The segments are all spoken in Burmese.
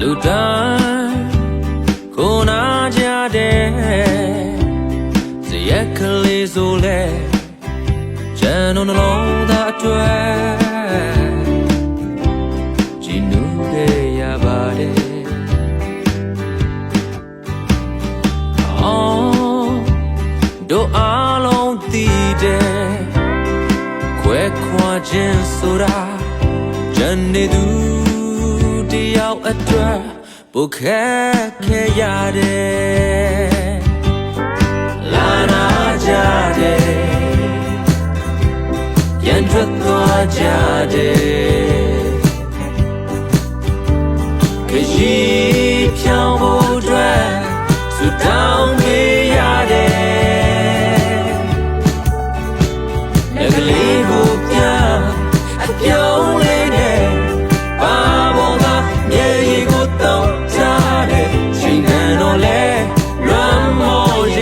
လူတိုင်းကိုနာကြတဲ့ဇယက်ကလေးဆိုလဲကျန်တော့နှလုံးသားအတွက်ကြည်နူးခဲ့ရပါတယ်အော်တို့အားလုံးတည်တယ်ခွဲခွာခြင်းဆိုတာဂျန်နေသူ တယောက်အတွက်ပုတ်ခက်ခဲရတယ်လာနာကြတယ်ပြန်ထွက်သွားကြတယ်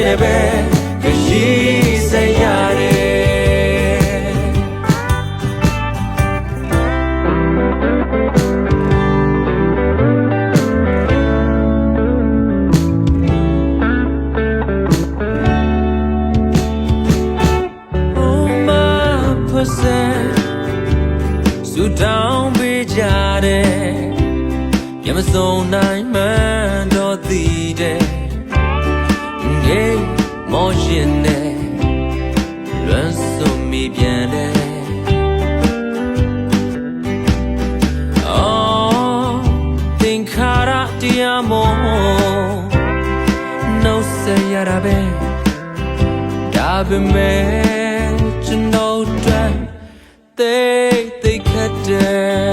ရဲ့ပဲခရီးဆက်ရတယ် Oh my person ဆူတောင်းပေးကြတယ်ပြမစုံနိုင်မှန်းတော့သိတယ်ငေးမော ရှင်နဲ့လွမ်းစုံမိပြန်တယ်အော်သင်္ခါရတရားမောနှုတ်ဆက်ရတာပဲဒါပေမဲ့ကျွန်တော်တို့သိသိခတ်တယ်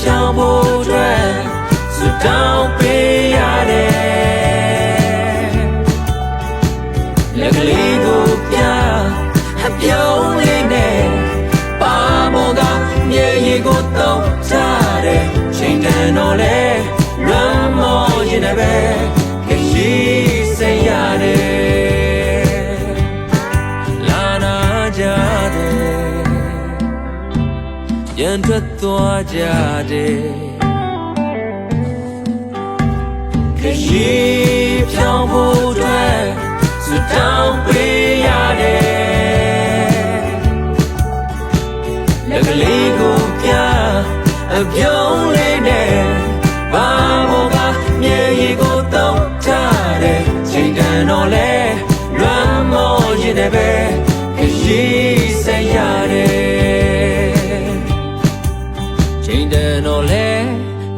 ဖြောင်းဖို့အတွက်စွတောင်းပေးရတယ်လက်ကလေးကိုပြအပြုံးလေးနဲ့ပါမောကမြေရီကိုတော့ချတယ်ချိန်တန်တော့လဲလွမ်းမောရင် ထွက်သွားကြတယ်ခရီးဖြောင်းဖို့အတွက်စွတောင်းပေးရတယ်လက်ကလေးကိုပြအပြုံးလေးနဲ့ဘာဘောကမြေရီကိုတောင်းချတယ်ချိန်တန်တော့လဲလွမ်းမောရင်လည်းပဲခရီး ချိန်တန်တော့လဲ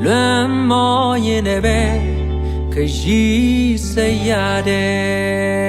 လွမ်းမောရင်လည်းပဲခရီးဆက်ရတယ်